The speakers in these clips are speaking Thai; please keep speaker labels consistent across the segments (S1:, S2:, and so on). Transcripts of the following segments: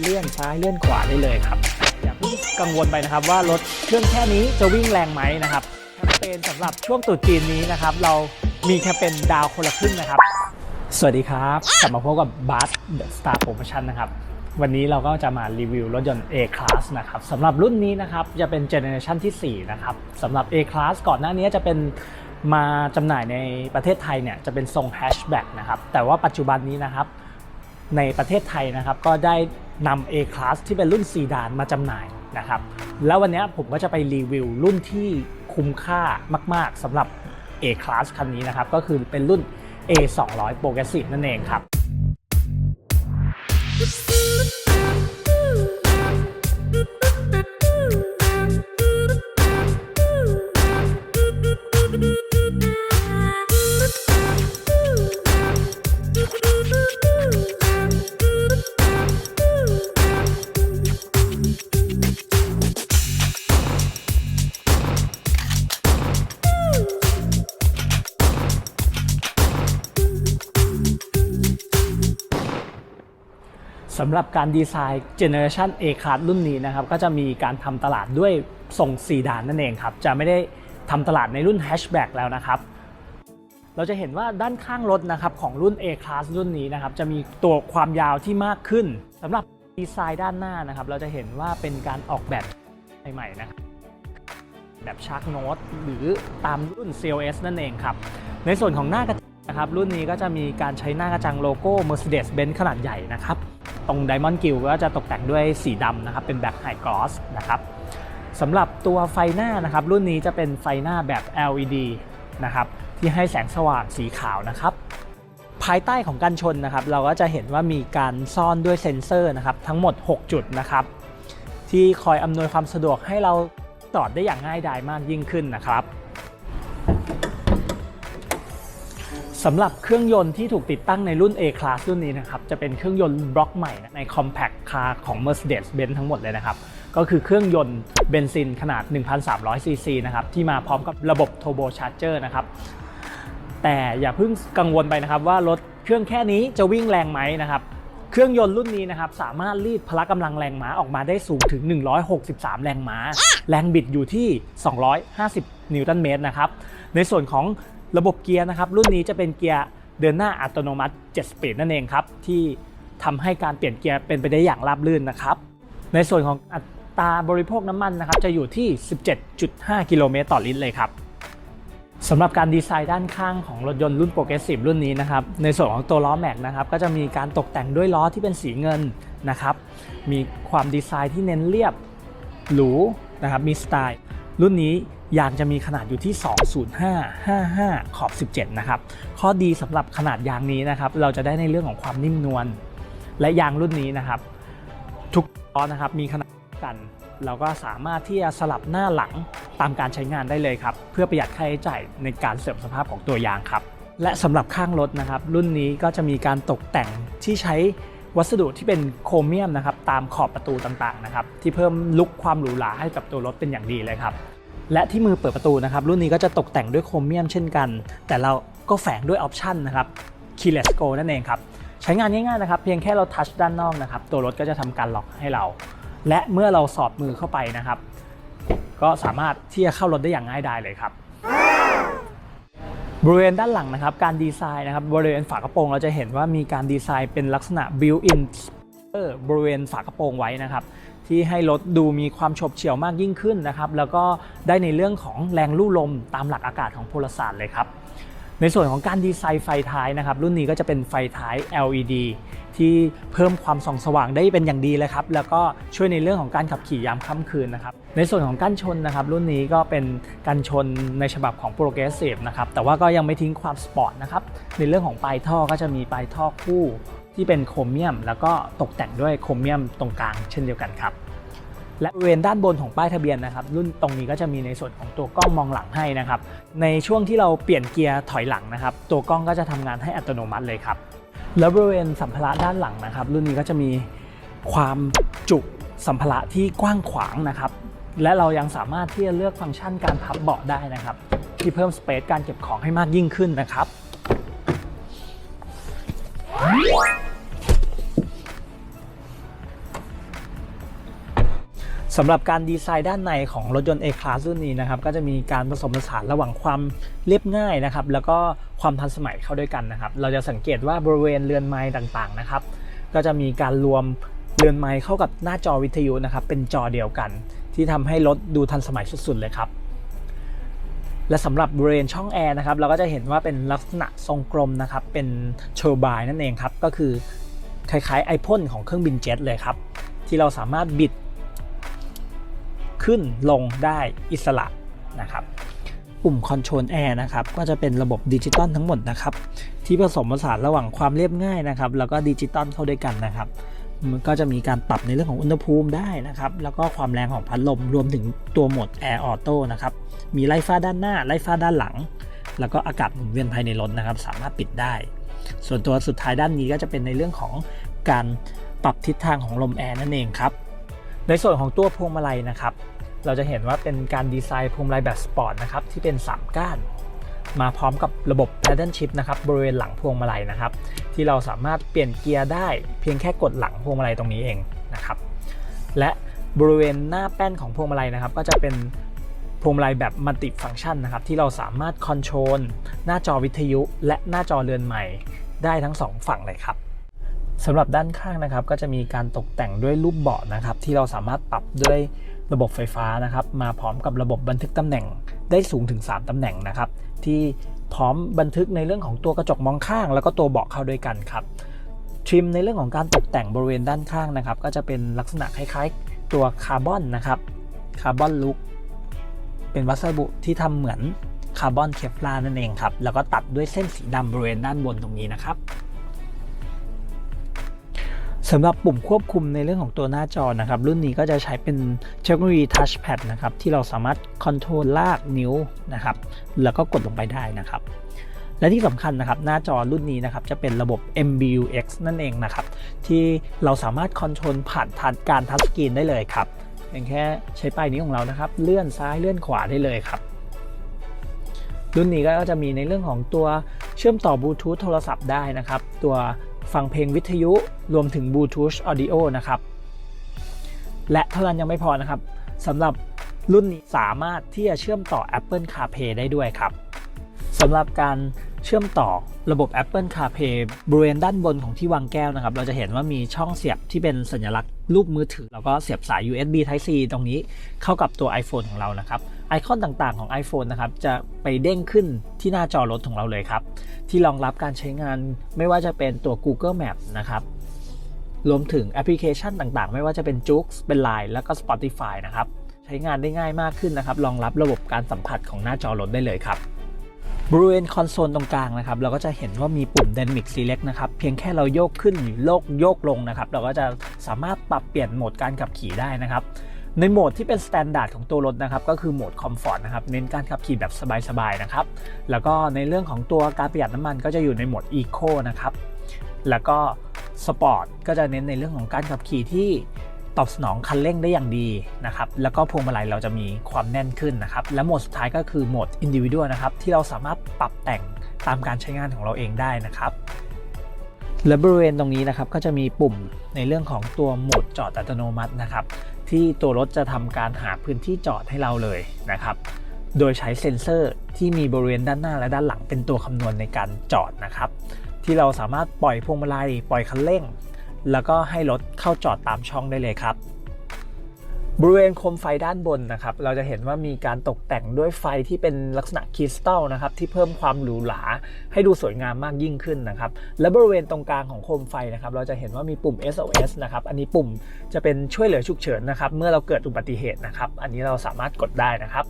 S1: เลื่อนซ้ายเลื่อนขวาได้เลยครับอย่าเพิ่งกังวลไปนะครับว่ารถเครื่องแค่นี้จะวิ่งแรงไหมนะครับแคมเปญสำหรับช่วงตรุษจีนนี้นะครับ เรามีแคมเปญดาวคนละครึ่งนะครับ สวัสดีครับกลับมาพบกับบัสสตาร์โปรโมชั่นนะครับวันนี้เราก็จะมารีวิวรถยนต์ A Class นะครับสำหรับรุ่นนี้นะครับจะเป็นเจเนอเรชันที่ 4 นะครับสำหรับ A Class ก่อนหน้านี้จะเป็นมาจำหน่ายในประเทศไทยเนี่ยจะเป็นทรงแฮชแบ็กนะครับแต่ว่าปัจจุบันนี้นะครับในประเทศไทยนะครับก็ได้ นำ A Class ที่เป็นรุ่นซีดานมาจำหน่ายนะครับ แล้ววันนี้ผมก็จะไปรีวิวรุ่นที่คุ้มค่ามาก ๆสำหรับ A Class คันนี้นะครับ ก็คือเป็นรุ่น A 2 0 0 Progressive นั่นเองครับำหรับการดีไซน์ Generation A Class รุ่นนี้นะครับก็จะมีการทำตลาดด้วยทรงซีดานนั่นเองครับจะไม่ได้ทำตลาดในรุ่นแฮชแบ็กแล้วนะครับเราจะเห็นว่าด้านข้างรถนะครับของรุ่น A Class รุ่นนี้นะครับจะมีตัวความยาวที่มากขึ้นสำหรับดีไซน์ด้านหน้านะครับเราจะเห็นว่าเป็นการออกแบบใหม่ๆนะครับแบบชาร์กโนตหรือตามรุ่น CLS นั่นเองครับในส่วนของหน้ากระจัง นะครับรุ่นนี้ก็จะมีการใช้หน้ากระจังโลโก้ Mercedes-Benz ขนาดใหญ่นะครับ ตรง Diamond Grill ก็จะตกแต่งด้วยสีดำนะครับ เป็น Black High Gloss นะครับสำหรับตัวไฟหน้านะครับ รุ่นนี้จะเป็นไฟหน้าแบบ LED นะครับที่ให้แสงสว่างสีขาวนะครับ ภายใต้ของกันชนนะครับ เราก็จะเห็นว่ามีการซ่อนด้วยเซ็นเซอร์นะครับ ทั้งหมด 6 จุดนะครับ ที่คอยอำนวยความสะดวกให้เราจอดได้อย่างง่ายดายมากยิ่งขึ้นนะครับ สำหรับเครื่องยนต์ที่ถูกติดตั้งในรุ่น A Class รุ่นนี้นะครับ จะเป็นเครื่องยนต์บล็อกใหม่ใน Compact Car ของ Mercedes-Benz ทั้งหมดเลยนะครับ ก็คือเครื่องยนต์เบนซินขนาด 1,300 ซีซีนะครับ ที่มาพร้อมกับระบบ Turbo Charger นะครับ แต่อย่าเพิ่งกังวลไปนะครับว่ารถเครื่องแค่นี้จะวิ่งแรงไหมนะครับเครื่องยนต์รุ่นนี้นะครับสามารถรีดพละกำลังแรงม้าออกมาได้สูงถึง 163 แรงม้า แรงบิดอยู่ที่ 250 นิวตันเมตรนะครับ ในส่วนของ ระบบเกียร์นะครับรุ่นนี้จะเป็นเกียร์เดินหน้าอัตโนมัติ 7 สปีดนั่นเองครับที่ทำให้การเปลี่ยนเกียร์เป็นไปได้อย่างราบรื่นนะครับ ในส่วนของอัตราบริโภคน้ำมันนะครับจะอยู่ที่ 17.5 กิโลเมตรต่อลิตรเลยครับสำหรับการดีไซน์ด้านข้างของรถยนต์รุ่น Progressive รุ่นนี้นะครับในส่วนของตัวล้อแม็กนะครับก็จะมีการตกแต่งด้วยล้อที่เป็นสีเงินนะครับมีความดีไซน์ที่เน้นเรียบหรูนะครับมีสไตล์ รุ่นนี้ ยางจะมีขนาดอยู่ที่ 205 55 ขอบ 17 นะครับ ข้อดีสำหรับขนาดยางนี้นะครับ เราจะได้ในเรื่องของความนิ่มนวล และยางรุ่นนี้นะครับ ทุกล้อนะครับมีขนาดกัน เราก็สามารถที่จะสลับหน้าหลังตามการใช้งานได้เลยครับ เพื่อประหยัดค่าใช้จ่ายในการเสริมสภาพของตัวยางครับ และสำหรับข้างรถนะครับ รุ่นนี้ก็จะมีการตกแต่งที่ใช้วัสดุที่เป็นโครเมียมนะครับตามขอบประตูต่างๆนะครับที่เพิ่มลุคความหรูหราให้กับตัวรถเป็นอย่างดีเลยครับ และที่มือเปิดประตูนะครับ รุ่นนี้ก็จะตกแต่งด้วยโครเมียมเช่นกัน แต่เราก็แฝงด้วยออปชันนะครับ Keyless Go นั่นเองครับ ใช้งานง่ายๆนะครับ เพียงแค่เราทัชด้านนอกนะครับ ตัวรถก็จะทำการล็อกให้เรา และเมื่อเราสอดมือเข้าไปนะครับ ก็สามารถที่จะเข้ารถได้อย่างง่ายดายเลยครับบริเวณด้านหลังนะครับการดีไซน์นะครับบริเวณฝากระโปรงเราจะเห็นว่ามีการดีไซน์เป็นลักษณะ built-in บริเวณฝากระโปรงไว้นะครับที่ให้รถดูมีความฉบเฉี่ยวมากยิ่งขึ้นนะครับแล้วก็ได้ในเรื่องของแรงลู่ลมตามหลักอากาศของพลศาสตร์เลยครับในส่วนของการดีไซน์ไฟท้ายนะครับรุ่นนี้ก็จะเป็นไฟท้าย LED ที่เพิ่มความส่องสว่างได้เป็นอย่างดีเลยครับแล้วก็ช่วยในเรื่องของการขับขี่ยามค่ำคืนนะครับในส่วนของกั้นชนนะครับรุ่นนี้ก็เป็นกันชนในฉบับของ Progressive นะครับแต่ว่าก็ยังไม่ทิ้งความสปอร์ตนะครับในเรื่องของปลายท่อก็จะมีปลายท่อคู่ ที่เป็นโครเมียม แล้วก็ตกแต่งด้วยโครเมียมตรงกลางเช่นเดียวกันครับ และบริเวณด้านบนของป้ายทะเบียนนะครับ รุ่นตรงนี้ก็จะมีในส่วนของตัวกล้องมองหลังให้นะครับ ในช่วงที่เราเปลี่ยนเกียร์ถอยหลังนะครับ ตัวกล้องก็จะทำงานให้อัตโนมัติเลยครับ แล้วบริเวณสัมภาระด้านหลังนะครับ รุ่นนี้ก็จะมีความจุสัมภาระที่กว้างขวางนะครับ และเรายังสามารถที่จะเลือกฟังก์ชันการพับเบาะได้นะครับ ที่เพิ่มสเปซการเก็บของให้มากยิ่งขึ้นนะครับ สำหรับการดีไซน์ด้านในของรถยนต์ A-Class รุ่นนี้นะครับก็จะมีการผสมผสานระหว่างความเรียบง่ายนะครับแล้วก็ความทันสมัยเข้าด้วยกันนะครับ เราจะสังเกตว่าบริเวณเรือนไม้ต่างๆนะครับก็จะมีการรวมเรือนไม้เข้ากับหน้าจอวิทยุนะครับเป็นจอเดียวกัน ที่ทำให้รถดูทันสมัยสุดๆเลยครับและสำหรับบริเวณช่องแอร์นะครับเราก็จะเห็นว่าเป็นลักษณะทรงกลมนะครับเป็นเชอร์บายนั่นเองครับก็คือคล้ายๆไอพ่นของเครื่องบินเจ็ตเลยครับที่เราสามารถบิด ขึ้นลงได้อิสระนะครับปุ่มคอนโทรลแอร์นะครับก็จะเป็นระบบดิจิตอลทั้งหมดนะครับที่ผสมผสานระหว่างความเรียบง่ายนะครับแล้วก็ดิจิตอลเข้าด้วยกันนะครับมันก็จะมีการปรับในเรื่องของอุณหภูมิได้นะครับแล้วก็ความแรงของพัดลมรวมถึงตัวโหมดแอร์ออโต้นะครับมีไล่ฟ้าด้านหน้าไล่ฟ้าด้านหลัง แล้วก็อากาศหมุนเวียนภายในรถนะครับ สามารถปิดได้ ส่วนตัวสุดท้ายด้านนี้ก็จะเป็นในเรื่องของการปรับทิศทางของลมแอร์นั่นเองครับในส่วนของตัวพวงมาลัยนะครับ เราจะเห็นว่าเป็นการดีไซน์พวงมาลัยแบบสปอร์ตนะครับที่เป็น 3 ก้าน มาพร้อมกับระบบ paddle shift นะครับบริเวณหลังพวงมาลัยนะครับ ที่เราสามารถเปลี่ยนเกียร์ได้เพียงแค่กดหลังพวงมาลัยตรงนี้เองนะครับ และบริเวณหน้าแป้นของพวงมาลัยนะครับ ก็จะเป็นพวงมาลัยแบบมัลติฟังก์ชันนะครับที่เราสามารถคอนโทรลหน้าจอวิทยุ และหน้าจอเรือนใหม่ได้ทั้งสองฝั่งเลยครับสำหรับด้านข้างนะครับก็จะมีการตกแต่งด้วยรูปเบาะนะครับที่เราสามารถปรับด้วย ระบบไฟฟ้านะครับมาพร้อมกับระบบบันทึกตำแหน่งได้สูงถึง 3ตำแหน่งนะครับที่พร้อมบันทึกในเรื่องของตัวกระจกมองข้าง แล้วก็ตัวเบาะเข้าด้วยกันครับทริมในเรื่องของการตกแต่งบริเวณด้านข้างนะครับ ก็จะเป็นลักษณะคล้ายๆ ตัวคาร์บอนนะครับคาร์บอนลุกเป็นวัสดุที่ทำเหมือนคาร์บอนเคฟลานั่นเองครับ แล้วก็ตัดด้วยเส้นสีดำบริเวณด้านบนตรงนี้นะครับ สำหรับปุ่มควบคุมในเรื่องของตัวหน้าจอนะครับ รุ่นนี้ก็จะใช้เป็นเทคโนโลยีทัชแพดนะครับ ที่เราสามารถคอนโทรลลากนิ้วนะครับ แล้วก็กดลงไปได้นะครับ และที่สำคัญนะครับ หน้าจอรุ่นนี้นะครับ จะเป็นระบบ MBUX นั่นเองนะครับ ที่เราสามารถคอนโทรลผ่านทานการทัชสกรีนได้เลยครับเพียงแค่ใช้ปลายนิ้วของเรานะครับ เลื่อนซ้ายเลื่อนขวาได้เลยครับรุ่นนี้ก็จะมีในเรื่องของตัวเชื่อมต่อบลูทูธโทรศัพท์ได้นะครับ ตัว ฟังเพลงวิทยุรวมถึงบลูทูธออดิโอนะครับ และเท่านั้นยังไม่พอนะครับสำหรับรุ่นนี้สามารถที่จะเชื่อมต่อ Apple CarPlay ได้ด้วยครับสำหรับการเชื่อมต่อระบบ Apple CarPlay บริเวณด้านบนของที่วางแก้วนะครับ เราจะเห็นว่ามีช่องเสียบที่เป็นสัญลักษณ์รูปมือถือ แล้วก็เสียบสาย USB Type C ตรงนี้เข้ากับตัว iPhone ของเรานะครับ ไอคอนต่างๆของ iPhone นะครับจะไปเด้งขึ้นที่หน้าจอรถของเราเลยครับ ที่รองรับการใช้งานไม่ว่าจะเป็นตัว Google Map นะครับรวมถึงแอปพลิเคชันต่างๆ ไม่ว่าจะเป็น j o o x เป็น Line แล้วก็ Spotify นะครับใช้งานได้ง่ายมากขึ้นนะครับรองรับระบบการสัมผัสของหน้าจอรถได้เลยครับบริเวณคอนโซลตรงกลางนะครับเราก็จะเห็นว่ามีปุ่ม Dynamic Select นะครับเพียงแค่เราโยกขึ้นหรือโยกโยกลงนะครับ เราก็จะสามารถปรับเปลี่ยนโหมดการขับขี่ได้นะครับ ในโหมดที่เป็น s t ต n d า r d ของตัวรถนะครับก็คือโหมด Comfort นะครับเน้นการขับขี่แบบสบายๆนะครับแล้วก็ในเรื่องของตัวการประหยัดน้ำมันก็จะอยู่ในโหมด Eco นะครับแล้วก็ Sport ก็จะเน้นในเรื่องของการขับขี่ที่ตอบสนองคันเร่งได้อย่างดีนะครับ แล้วก็พวงมาลัยเราจะมีความแน่นขึ้นนะครับ และโหมดสุดท้ายก็คือโหมด Individual นะครับ ที่เราสามารถปรับแต่งตามการใช้งานของเราเองได้นะครับ และบริเวณตรงนี้นะครับก็จะมีปุ่มในเรื่องของตัวโหมดจอดอัตโนมัตินะครับ ที่ตัวรถจะทำการหาพื้นที่จอดให้เราเลยนะครับ โดยใช้เซ็นเซอร์ที่มีบริเวณด้านหน้าและด้านหลังเป็นตัวคำนวณในการจอดนะครับ ที่เราสามารถปล่อยพวงมาลัย ปล่อยคันเร่ง แล้วก็ให้รถเข้าจอดตามช่องได้เลยครับ บริเวณโคมไฟด้านบนนะครับ เราจะเห็นว่ามีการตกแต่งด้วยไฟที่เป็นลักษณะคริสตัลนะครับ ที่เพิ่มความหรูหราให้ดูสวยงามมากยิ่งขึ้นนะครับ และบริเวณตรงกลางของโคมไฟนะครับ เราจะเห็นว่ามีปุ่ม SOS นะครับ อันนี้ปุ่มจะเป็นช่วยเหลือฉุกเฉินนะครับ เมื่อเราเกิดอุบัติเหตุนะครับ อันนี้เราสามารถกดได้นะครับ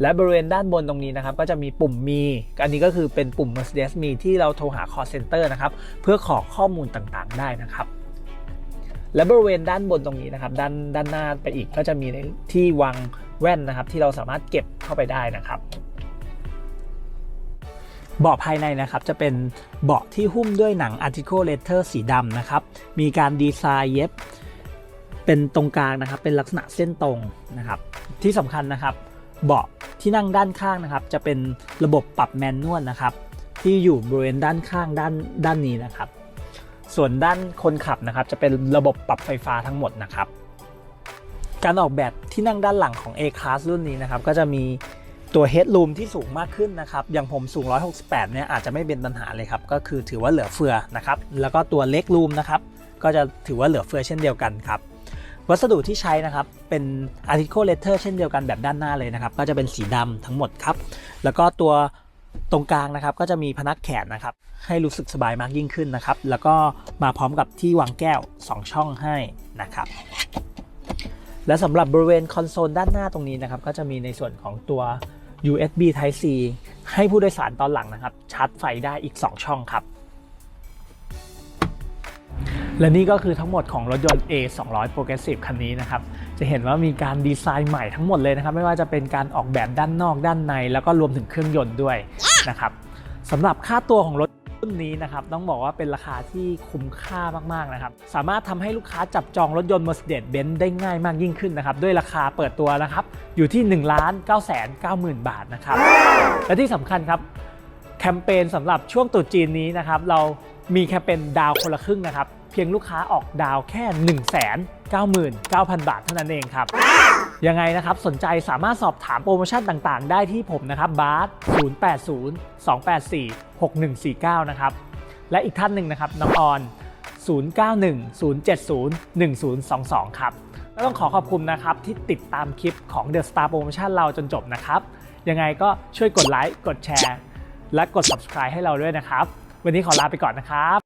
S1: และบริเวณด้านบนตรงนี้นะครับก็จะมีปุ่มมี อันนี้ก็คือเป็นปุ่ม Mercedes มีที่เราโทรหา call center นะครับ เพื่อขอข้อมูลต่างๆ ได้นะครับ และบริเวณด้านบนตรงนี้นะครับด้านด้านหน้าไปอีกก็จะมีในที่วางแว่นนะครับ ที่เราสามารถเก็บเข้าไปได้นะครับเบาะภายในนะครับจะเป็นเบาะที่หุ้มด้วยหนัง Article Leather สีดำนะครับ มีการดีไซน์เย็บ เป็นตรงกลางนะครับ เป็นลักษณะเส้นตรงนะครับ ที่สำคัญนะครับเบาะที่นั่งด้านข้างนะครับ จะเป็นระบบปรับแมนนวลนะครับ ที่อยู่บริเวณด้านข้างด้านด้านนี้นะครับ ส่วนด้านคนขับนะครับจะเป็นระบบปรับไฟฟ้าทั้งหมดนะครับ การออกแบบที่นั่งด้านหลังของ A Class รุ่นนี้นะครับก็จะมีตัว Headroom ที่สูงมากขึ้นนะครับอย่างผมสูง 168 เนี่ยอาจจะไม่เป็นปัญหาเลยครับ ก็คือถือว่าเหลือเฟือนะครับ แล้วก็ตัว Leg Room นะครับ ก็จะถือว่าเหลือเฟือเช่นเดียวกันครับ วัสดุที่ใช้นะครับเป็น Article Leather เช่นเดียวกันแบบด้านหน้าเลยนะครับ ก็จะเป็นสีดำทั้งหมดครับ แล้วก็ตัว ตรงกลางนะครับก็จะมีพนักแขนนะครับ ให้รู้สึกสบายมากยิ่งขึ้นนะครับ แล้วก็มาพร้อมกับที่วางแก้ว 2 ช่องให้นะครับ และสำหรับบริเวณคอนโซลด้านหน้าตรงนี้นะครับ ก็จะมีในส่วนของตัว USB Type C ให้ผู้โดยสารตอนหลังนะครับ ชาร์จไฟได้อีก 2 ช่องครับ และนี่ก็คือทั้งหมดของรถยนต์ A 2 0 0 Progressive คันนี้นะครับ จะเห็นว่ามีการดีไซน์ใหม่ทั้งหมดเลยนะครับ ไม่ว่าจะเป็นการออกแบบด้านนอกด้านใน แล้วก็รวมถึงเครื่องยนต์ด้วยนะครับสำหรับค่าตัวของรถรุ่นนี้นะครับต้องบอกว่าเป็นราคาที่คุ้มค่ามากๆนะครับสามารถทำให้ลูกค้าจับจองรถยนต์ Mercedes-Benz ได้ง่ายมากยิ่งขึ้นนะครับด้วยราคาเปิดตัวนะครับอยู่ที่ 1 9 9 9 0 0 0 บาทนะครับและที่สำคัญครับแคมเปญสำหรับช่วงตรุษจีนนี้นะครับเรามีแคมเปญดาวคนละครึ่งนะครับ เพียงลูกค้าออกดาวแค่ 1 9 9 0 0 0 บาทเท่านั้นเองครับ ยังไงนะครับสนใจสามารถสอบถามโปรโมชั่นต่างๆ ได้ที่ผมนะครับบาร์080 284 6149 นะครับ และอีกท่านหนึ่งนะครับน้องออน 091 070 1022 ครับก็ต้องขอขอบคุณนะครับที่ติดตามคลิปของ The Star Promotion เราจนจบนะครับ ยังไงก็ช่วยกดไลค์กดแชร์ และกด subscribe ให้เราด้วยนะครับ วันนี้ขอลาไปก่อนนะครับ